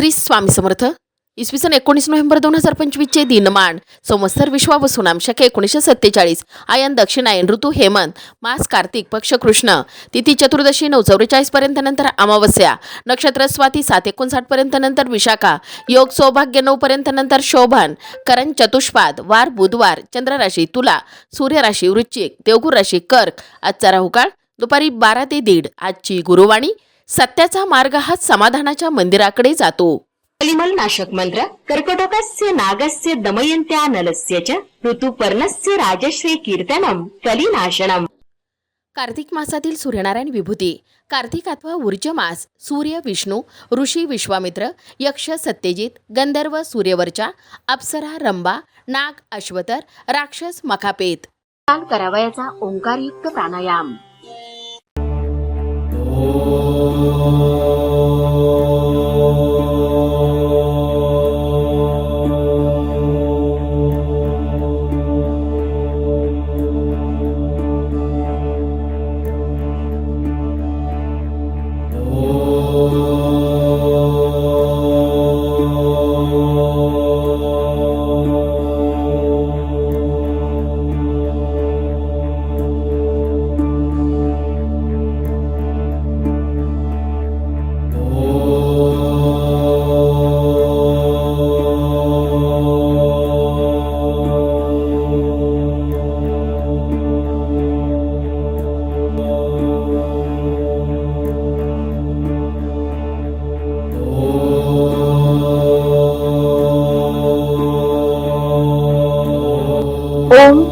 श्री स्वामी समर्थ. इसवी सन एकोणीस नोव्हेंबर दोन हजार पंचवीसचे दिनमान. संवत्सर विश्वावसुनाम शके एकोणीसशे सत्तेचाळीस. आयन दक्षिणायन ऋतू हेमंत. मास कार्तिक पक्ष कृष्ण. तिथी चतुर्दशी नऊ चौवेचाळीस पर्यंत नंतर अमावस्या. नक्षत्र स्वाती सात एकोणसाठ पर्यंत नंतर विशाखा. योग सौभाग्य नऊ पर्यंत नंतर शोभन. करण चतुष्पाद. वार बुधवार. चंद्रराशी तुला. सूर्यराशी वृश्चिक. देवगुर राशी कर्क. आजचा राहुकाळ दुपारी बारा ते दीड. आजची गुरुवाणी सत्याचा मार्ग हा समाधानाच्या मंदिराकडे जातो. कलिमल नाशक मंत्र कर्कटकस्य नागस्य दमयन्त्या नलस्य च ऋतुपर्णस्य राजश्री कीर्तनम कलिनाशनम. कार्तिक मासातील सूर्यनारायण विभूती कार्तिक अथवा ऊर्ज मास सूर्य विष्णू ऋषी विश्वामित्र यक्ष सत्यजित गंधर्व सूर्यवर्चा अप्सरा रंबा नाग अश्वतर राक्षस मखापेत. करावयाचा ओंकारयुक्त प्राणायाम. ओम